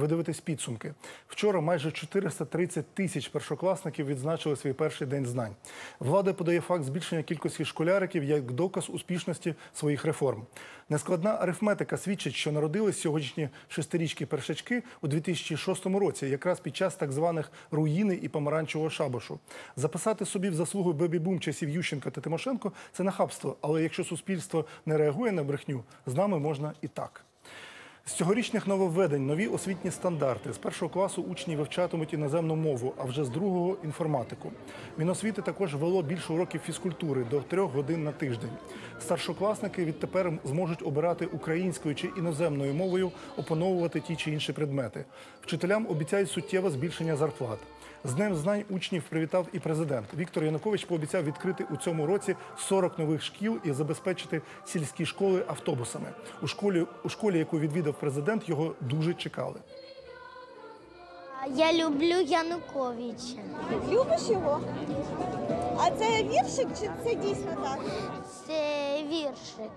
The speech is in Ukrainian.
Ви дивитесь підсумки. Вчора майже 430 тисяч першокласників відзначили свій перший день знань. Влада подає факт збільшення кількості школяриків як доказ успішності своїх реформ. Нескладна арифметика свідчить, що народились сьогоднішні шестирічки першачки у 2006 році, якраз під час так званих руїни і помаранчевого шабашу. Записати собі в заслугу бебі-бум часів Ющенка та Тимошенко це нахабство. Але якщо суспільство не реагує на брехню, з нами можна і так. З цьогорічних нововведень нові освітні стандарти. З першого класу учні вивчатимуть іноземну мову, а вже з другого інформатику. Міносвіти також вело більше уроків фізкультури до трьох годин на тиждень. Старшокласники відтепер зможуть обирати українською чи іноземною мовою, опановувати ті чи інші предмети. Вчителям обіцяють суттєве збільшення зарплат. З Днем знань учнів привітав і президент. Віктор Янукович пообіцяв відкрити у цьому році 40 нових шкіл і забезпечити сільські школи автобусами. У школі, у школі, яку відвідав президент, його дуже чекали. Я люблю Януковича. Любиш його? А це віршик чи це дійсно так? Це віршик.